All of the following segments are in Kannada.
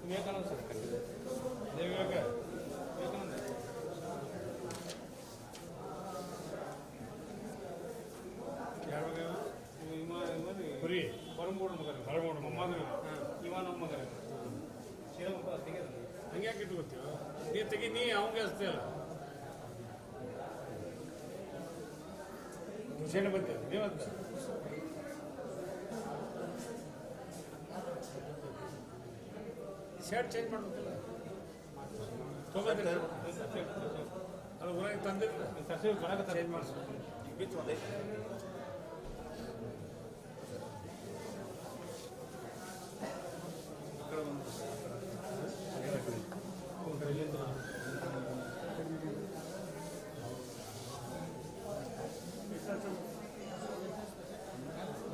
ವಿವೇಕಾನಂದ ಸರ್ ವಿವೇಕ ವಿವೇಕಾನಂದ ಹೊರಮೂಡ ಮಗ ಹೊರಮೂಡ ಮೊಮ್ಮಗ ಇವ ನಮ್ಮ ಮಗ ಶ್ರೀರಾಮಪ್ಪ ತೆಗೆದ ಹಂಗೆ ನೀ ತೆಗಿ ನೀ ಅವಂಗೆ ಹುಷೇನೆ ಶರ್ಟ್ ಚೇಂಜ್ ಮಾಡ್ಬೇಕಲ್ಲ ತೊಗೊಂಡ್ರೆ ಅದು ಊರಾಗ ತಂದಿಲ್ಲ ಚೇಂಜ್ ಮಾಡಿಸ್ ಬಿಚ್ಚು ಒಂದೈತೆ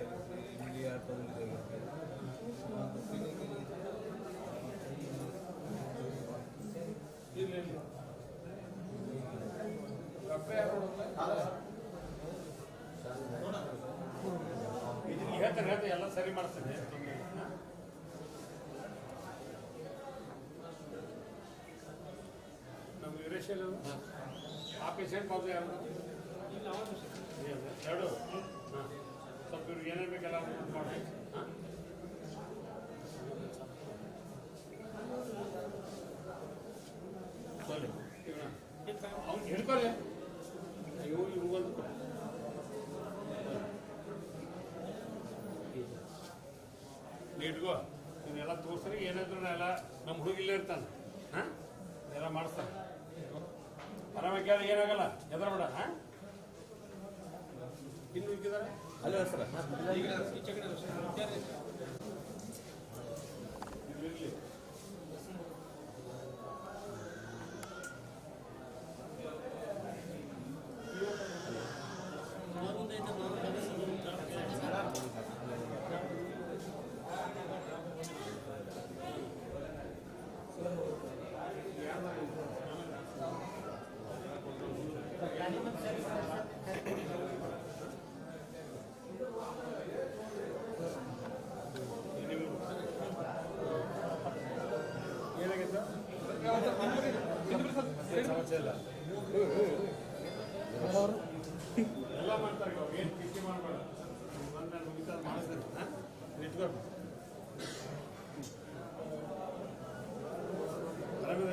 ಇಲ್ಲ ಯಾರು ಎಲ್ಲ ಸರಿ ಮಾಡ್ತದೆ ನಮ್ಮ ವೀರೇಶ್ ಎಲ್ಲ ಆ ಪೇಷಂಟ್ ಬಾಬು ಯಾರು ಎರಡು ಸ್ವಲ್ಪ ಇವ್ರಿಗೆ ಏನೇನು ಬೇಕೆಲ್ಲ ಮಾಡಿ ಹಾಂ ಸರಿ ಅವ್ನು ಹಿಡ್ಕೊಳ್ಳಿ ಇವು ಇವಂದು ಕೊಡಿ ನೀ ಇಟ್ಕೋ ನೀನೆಲ್ಲ ತೋರಿಸ್ರಿ, ಏನಾದ್ರು ಎಲ್ಲ ನಮ್ಮ ಹುಡುಗಿಲ್ಲೇ ಇರ್ತಾನೆ. ಹಾಂ? ಎಲ್ಲ ಮಾಡಿಸ್ತಾನೆ. ಆರಾಮಾಗಿ ಕೇಳಿ, ಏನಾಗಲ್ಲ? ಎದ್ರ ಬೇಡ ಹಾಂ? ಇನ್ನು ಉಳ್ಕಿದಾರೆ? ಅಲ್ಲ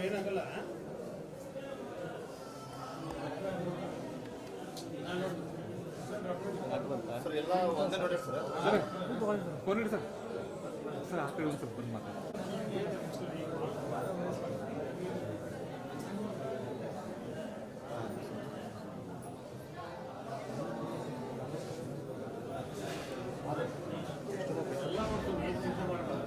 ಏನಾಗಲ್ಲ. ಸರ್ ಎಲ್ಲ ಒಂದೇ ನೋಡಿ ಸರ್ ಫೋನ್ ಇಡಿ ಸರ್ ಸರ್ ಆ ಕಡೆ ಒಂದು ಸ್ವಲ್ಪ ಬಂದು ಮಾತಾಡಿ ಎಲ್ಲ ಮಾಡ್ತೀನಿ ಏನು ಚಿಂತೆ ಮಾಡಬೇಡ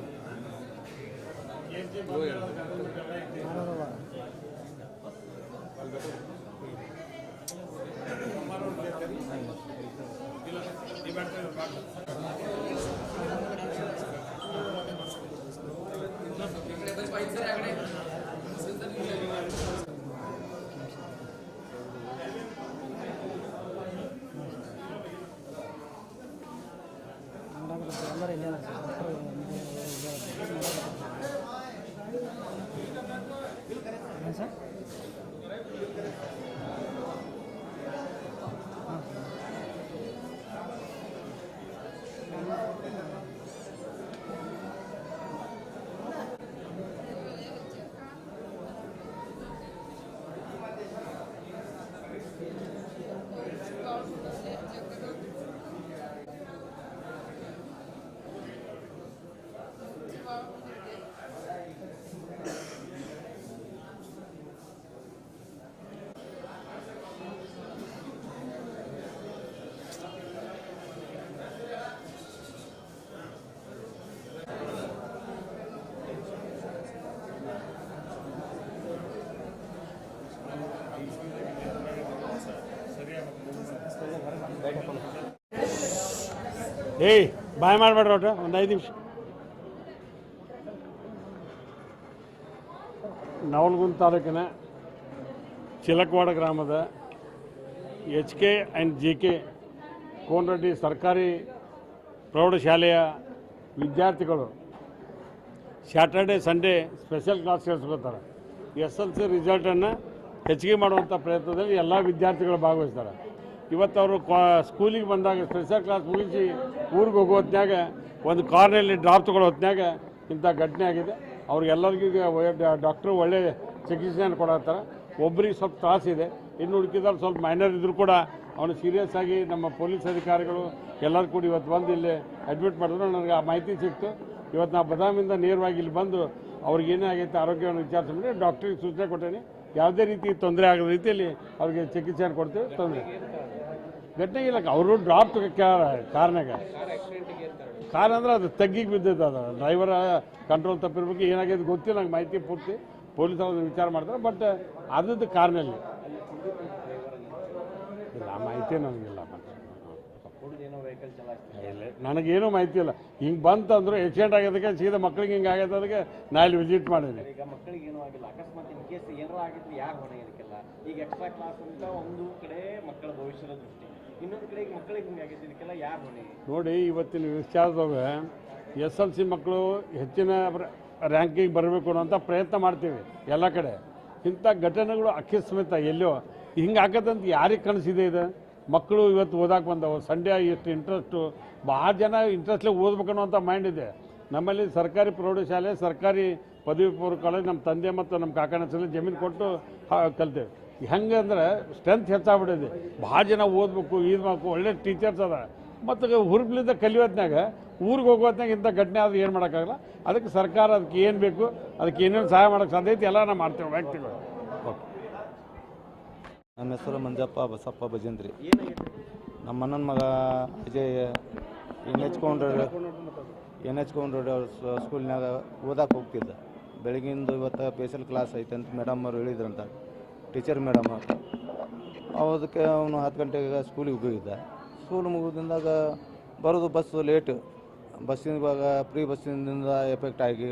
ಏನು ಚಿಂತೆ ಏಯ್, ಬಾಯ್ ಮಾಡಬೇಡ್ರಿ ಒಟ್ಟು ಒಂದು ಐದು ನಿಮಿಷ. ನವಲಗುಂದ ತಾಲೂಕಿನ ಚಿಲಕವಾಡ ಗ್ರಾಮದ H K and G K Konareddy ಸರ್ಕಾರಿ ಪ್ರೌಢಶಾಲೆಯ ವಿದ್ಯಾರ್ಥಿಗಳು ಸ್ಯಾಟರ್ಡೆ ಸಂಡೇ ಸ್ಪೆಷಲ್ ಕ್ಲಾಸ್ ಕೇಳಿಸ್ಕೊಳ್ತಾರೆ ಎಸ್ ಎಲ್ ಸಿ ರಿಸಲ್ಟನ್ನು ಹೆಚ್ಚಿಗೆ ಮಾಡುವಂಥ ಪ್ರಯತ್ನದಲ್ಲಿ ಎಲ್ಲ ವಿದ್ಯಾರ್ಥಿಗಳು ಭಾಗವಹಿಸ್ತಾರೆ. ಇವತ್ತು ಅವರು ಕ್ವಾ ಸ್ಕೂಲಿಗೆ ಬಂದಾಗ ಸ್ಪೆಷಲ್ ಕ್ಲಾಸ್ ಮುಗಿಸಿ ಊರಿಗೆ ಹೋಗೋ ಹೊತ್ನ್ಯಾಗ ಒಂದು ಕಾರ್ನಲ್ಲಿ ಡ್ರಾಪ್ ತಗೊಳ್ಳೋ ಹೊತ್ನ್ಯಾಗ ಇಂಥ ಘಟನೆ ಆಗಿದೆ. ಅವ್ರಿಗೆಲ್ಲರಿಗೂ ಈಗ ಡಾಕ್ಟ್ರು ಒಳ್ಳೆ ಚಿಕಿತ್ಸೆಯನ್ನು ಕೊಡತ್ತಾರೆ. ಒಬ್ಬರಿಗೆ ಸ್ವಲ್ಪ ತ್ರಾಸಿದೆ ಇನ್ನು ಹುಡುಕಿದಾಗ ಸ್ವಲ್ಪ ಮೈನರ್ ಇದ್ದರೂ ಕೂಡ ಅವನು ಸೀರಿಯಸ್ ಆಗಿ ನಮ್ಮ ಪೊಲೀಸ್ ಅಧಿಕಾರಿಗಳು ಎಲ್ಲರೂ ಕೂಡ ಇವತ್ತು ಬಂದು ಇಲ್ಲಿ ಅಡ್ಮಿಟ್ ಮಾಡಿದ್ರು. ನನಗೆ ಆ ಮಾಹಿತಿ ಸಿಕ್ತು. ಇವತ್ತು ನಾ ಬದಾಮಿಂದ ನೇರವಾಗಿ ಇಲ್ಲಿ ಬಂದು ಅವ್ರಿಗೆ ಏನೇ ಆಗೈತೆ ಆರೋಗ್ಯವನ್ನು ವಿಚಾರಿಸಿದ್ರೆ ಡಾಕ್ಟ್ರಿಗೆ ಸೂಚನೆ ಕೊಟ್ಟೇನೆ. ಯಾವುದೇ ರೀತಿ ತೊಂದರೆ ಆಗದ ರೀತಿಯಲ್ಲಿ ಅವ್ರಿಗೆ ಚಿಕಿತ್ಸೆಯನ್ನು ಕೊಡ್ತೀವಿ. ತೊಂದರೆ ಘಟನೆ ಇಲ್ಲ. ಅವರು ಡ್ರಾಪ್ ಕಾರ್ನಾಗ ಕಾರ್ ಅಂದ್ರೆ ಅದು ತಗ್ಗಿಗೆ ಬಿದ್ದೈತೆ ಅದು. ಡ್ರೈವರ್ ಕಂಟ್ರೋಲ್ ತಪ್ಪಿರ್ಬೇಕು. ಏನಾಗಿದೆ ಗೊತ್ತಿಲ್ಲ. ನಂಗೆ ಮಾಹಿತಿ ಪೂರ್ತಿ ಪೊಲೀಸ್ ಅವ್ರು ವಿಚಾರ ಮಾಡ್ತಾರೆ. ಬಟ್ ಅದದ್ದು ಕಾರ್ನಲ್ಲಿ ಇಲ್ಲ ಮಾಹಿತಿ ನನಗಿಲ್ಲ. ಇಲ್ಲ. ನನಗೇನು ಮಾಹಿತಿ ಇಲ್ಲ. ಹಿಂಗೆ ಬಂತಂದ್ರೆ ಆಕ್ಸಿಡೆಂಟ್ ಆಗೋದಕ್ಕೆ ಸೀದಾ ಮಕ್ಳಿಗೆ ಹಿಂಗೆ ಅದಕ್ಕೆ ನಾ ಇಲ್ಲಿ ವಿಸಿಟ್ ಮಾಡಿದ್ದೀನಿ ಈಗ ಎಕ್ಸ್ಟ್ರಾ ಕ್ಲಾಸ್ ಅಂತ ಒಂದು ಕಡೆ ಮಕ್ಕಳ ಭವಿಷ್ಯದ ದೃಷ್ಟಿ ನೋಡಿ, ಇವತ್ತಿನ ವಿಚಾರದಾಗ ಎಸ್ ಎಲ್ ಸಿ ಮಕ್ಕಳು ಹೆಚ್ಚಿನ ರ್ಯಾಂಕಿಗೆ ಬರಬೇಕು ಅನ್ನೋಂಥ ಪ್ರಯತ್ನ ಮಾಡ್ತೀವಿ, ಎಲ್ಲ ಕಡೆ. ಇಂಥ ಘಟನೆಗಳು ಅಕಸ್ಮಿತ ಎಲ್ಲೋ ಹಿಂಗೆ ಆಗತ್ತಂತ ಯಾರಿಗೆ ಕನಸಿದೆ ಇದು? ಮಕ್ಕಳು ಇವತ್ತು ಓದಾಕೆ ಬಂದವು, ಸಂಡೇ ಎಷ್ಟು ಇಂಟ್ರೆಸ್ಟು ಭಾಳ ಜನ ಇಂಟ್ರೆಸ್ಟ್ಲಿ ಓದ್ಬೇಕು ಅನ್ನೋಂಥ ಮೈಂಡ್ ಇದೆ. ನಮ್ಮಲ್ಲಿ ಸರ್ಕಾರಿ ಪ್ರೌಢಶಾಲೆ, ಸರ್ಕಾರಿ ಪದವಿ ಪೂರ್ವ ಕಾಲೇಜ್ ನಮ್ಮ ತಂದೆ ಮತ್ತು ನಮ್ಮ ಕಾಕಣ ಜಮೀನು ಕೊಟ್ಟು ಕಲ್ತೇವೆ. ಹೆಂಗೆ ಅಂದ್ರೆ ಸ್ಟ್ರೆಂತ್ ಹೆಚ್ಚಾಗ್ಬಿಟ್ಟಿದೆ. ಭಾಳ ಜನ ಓದಬೇಕು ಇದು ಮಾಡಬೇಕು ಒಳ್ಳೆ ಟೀಚರ್ಸ್ ಅದ ಮತ್ತು ಹುರ್ಬ್ಲಿಂದ ಕಲಿಯೋತ್ನಾಗ ಊರಿಗೆ ಹೋಗೋತ್ನಾಗ ಇಂಥ ಘಟನೆ ಆದ್ರೆ ಏನು ಮಾಡೋಕ್ಕಾಗಲ್ಲ. ಅದಕ್ಕೆ ಸರ್ಕಾರ ಅದಕ್ಕೆ ಏನು ಬೇಕು, ಅದಕ್ಕೆ ಏನೇನು ಸಹಾಯ ಮಾಡೋಕ್ಕೆ ಸಾಧ್ಯ ಐತಿ, ಎಲ್ಲ ನಾವು ಮಾಡ್ತೇವೆ ವ್ಯಕ್ತಿಗಳು. ನಮ್ಮ ಹೆಸರು ಮಂಜಪ್ಪ ಬಸಪ್ಪ ಭಜಂತ್ರಿ ನಮ್ಮ ಅಣ್ಣನ ಮಗ Ajay, N H road N H road ಸ್ಕೂಲ್ನಾಗ ಓದಕ್ಕೆ ಹೋಗ್ತಿದ್ದ. ಬೆಳಗಿಂದು ಇವತ್ತು ಸ್ಪೆಷಲ್ ಕ್ಲಾಸ್ ಐತೆ ಅಂತ ಮೇಡಮ್ ಅವರು ಹೇಳಿದ್ರಂತ. ಟೀಚರ್ ಮೇಡಮ್ ಅದಕ್ಕೆ ಅವನು ಹತ್ತು ಗಂಟೆಗೆ ಸ್ಕೂಲಿಗೆ ಹೋಗಿದ್ದ. ಸ್ಕೂಲ್ ಮುಗಿದಿಂದಾಗ ಬರೋದು ಬಸ್ಸು ಲೇಟ್. ಬಸ್ಸಿನ ಇವಾಗ ಫ್ರೀ ಬಸ್ಸಿನಿಂದ ಎಫೆಕ್ಟ್ ಆಗಿ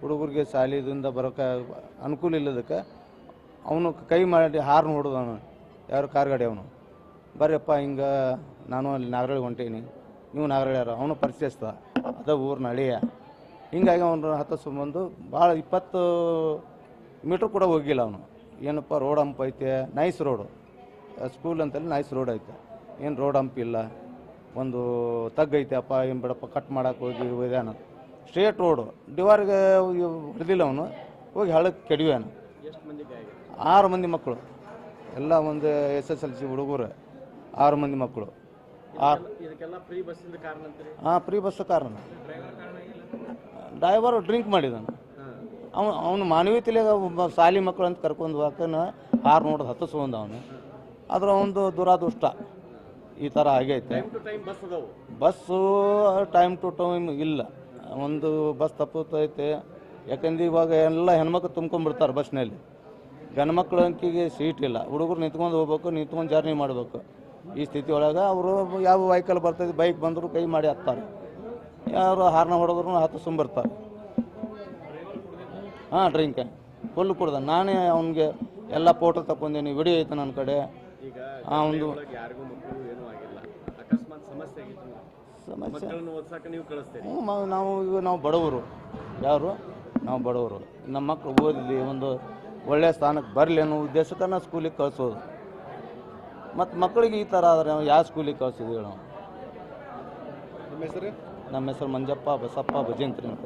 ಹುಡುಗರಿಗೆ ಶಾಲೆದಿಂದ ಬರೋಕ್ಕೆ ಅನುಕೂಲ ಇಲ್ಲದಕ್ಕೆ ಅವನು ಕೈ ಮಾಡಿ ಹಾರ್ನ್ ಹೊಡೆದವನು. ಯಾರು ಕಾರ್ ಗಾಡಿ ಅವನು. ಬರ್ರಿಯಪ್ಪ, ಹಿಂಗೆ ನಾನು ಅಲ್ಲಿ ನಾಗರಳ್ಳಿ ಹೊಂಟೀನಿ. ನೀವು ನಾಗರಳ್ಳಿಯಾರ ಅವನು ಪರಿಚಯಿಸ್ದ ಅದ ಊರಿನ ಹಳಿಯ. ಹಿಂಗಾಗಿ ಅವನು ಹತ್ತಿಸ್ಕೊಂಬಂದು ಭಾಳ ಇಪ್ಪತ್ತು ಮೀಟ್ರ್ ಕೂಡ ಹೋಗಿಲ್ಲ ಅವನು. ಏನಪ್ಪ ರೋಡ್ ಹಂಪ್ ಐತೆ. ನೈಸ್ ರೋಡು ಸ್ಕೂಲ್ ಅಂತಲ್ಲಿ ನೈಸ್ ರೋಡ್ ಐತೆ. ಏನು ರೋಡ್ ಹಂಪ್ ಇಲ್ಲ. ಒಂದು ತಗ್ಗೈತೆ ಅಪ್ಪ ಏನು ಬಿಡಪ್ಪ ಕಟ್ ಮಾಡೋಕೆ ಹೋಗಿ ಒಯ್ದಾನ ಸ್ಟ್ರೇಟ್ ರೋಡು ಡಿವಾರ್ಗೆ ಹೊಡೆದಿಲ್ಲ ಅವನು. ಹೋಗಿ ಹಳಕ್ಕೆ ಕೆಡವ್ಯಾನ. ಆರು ಮಂದಿ ಮಕ್ಕಳು ಎಲ್ಲ ಒಂದು ಎಸ್ ಎಸ್ ಎಲ್ ಸಿ ಹುಡುಗರು. ಆರು ಮಂದಿ ಮಕ್ಕಳು ಹಾಂ ಫ್ರೀ ಬಸ್ ಕಾರಣ ಡ್ರೈವರ್ ಡ್ರಿಂಕ್ ಮಾಡಿದಾನೆ ಅವನು ಅವನು ಮಾನವೀಯತೆಲೆ ಒಬ್ಬ ಶಾಲಿ ಮಕ್ಕಳು ಅಂತ ಕರ್ಕೊಂಡು ಹೋಗಕ್ಕನ ಹಾರ್ ನೋಡೋದು ಹತ್ತಿಸ್ಕೊಂಡ್ ಅವನು. ಆದ್ರೆ ಅವನದು ದುರಾದೃಷ್ಟ. ಈ ಥರ ಆಗೈತೆ. ಬಸ್ಸು ಟೈಮ್ ಟು ಟೈಮ್ ಇಲ್ಲ. ಒಂದು ಬಸ್ ತಪ್ಪುತ್ತೈತೆ ಯಾಕಂದ್ರೆ ಇವಾಗ ಎಲ್ಲ ಹೆಣ್ಮಕ್ಳು ತುಂಬ್ಕೊಂಡ್ಬಿಡ್ತಾರೆ ಬಸ್ನಲ್ಲಿ ಗಂಡು ಮಕ್ಳ ಅಂಕಿಗೆ ಸೀಟ್ ಇಲ್ಲ. ಹುಡುಗರು ನಿಂತ್ಕೊಂಡು ಹೋಗ್ಬೇಕು ನಿಂತ್ಕೊಂಡು ಜರ್ನಿ ಮಾಡಬೇಕು. ಈ ಸ್ಥಿತಿ ಒಳಗೆ ಅವರು ಯಾವ ವೆಹಿಕಲ್ ಬರ್ತೈತೆ ಬೈಕ್ ಬಂದರೂ ಕೈ ಮಾಡಿ ಹತ್ತಾರೆ. ಯಾರು ಹಾರ್ನ ಹೊಡೆದ್ರು ಹತ್ತು ಸುಂಬರ್ತಾರೆ ಹಾಂ ಡ್ರಿಂಕ್ ಫುಲ್ ಕುಡ್ದ. ನಾನೇ ಅವನಿಗೆ ಎಲ್ಲ ಫೋಟೋ ತಗೊಂಡೀನಿ ವಿಡಿಯೋ ಐತೆ ನನ್ನ ಕಡೆ. ಒಂದು ಸಮಸ್ಯೆ ನೀವು ಕಳಿಸ್ತೀರಿ. ಹ್ಞೂ ನಾವು ಈಗ ನಾವು ಬಡವರು. ಯಾರು? ನಾವು ಬಡವರು. ನಮ್ಮ ಮಕ್ಕಳು ಓದಲಿ ಒಂದು ಒಳ್ಳೆಯ ಸ್ಥಾನಕ್ಕೆ ಬರಲಿ ಅನ್ನೋ ಉದ್ದೇಶಕ್ಕೆ ನಾವು ಸ್ಕೂಲಿಗೆ ಕಳಿಸೋದು. ಮತ್ತು ಮಕ್ಕಳಿಗೆ ಈ ಥರ ಆದರೆ ನಾವು ಯಾವ ಸ್ಕೂಲಿಗೆ ಕಳ್ಸಿದ್ವಿ ನಾವು ನಿಮ್ಮ ಹೆಸರು? ನಮ್ಮ ಹೆಸರು ಮಂಜಪ್ಪ ಬಸಪ್ಪ ಭಜಂತ್ರಿ ಅಂತ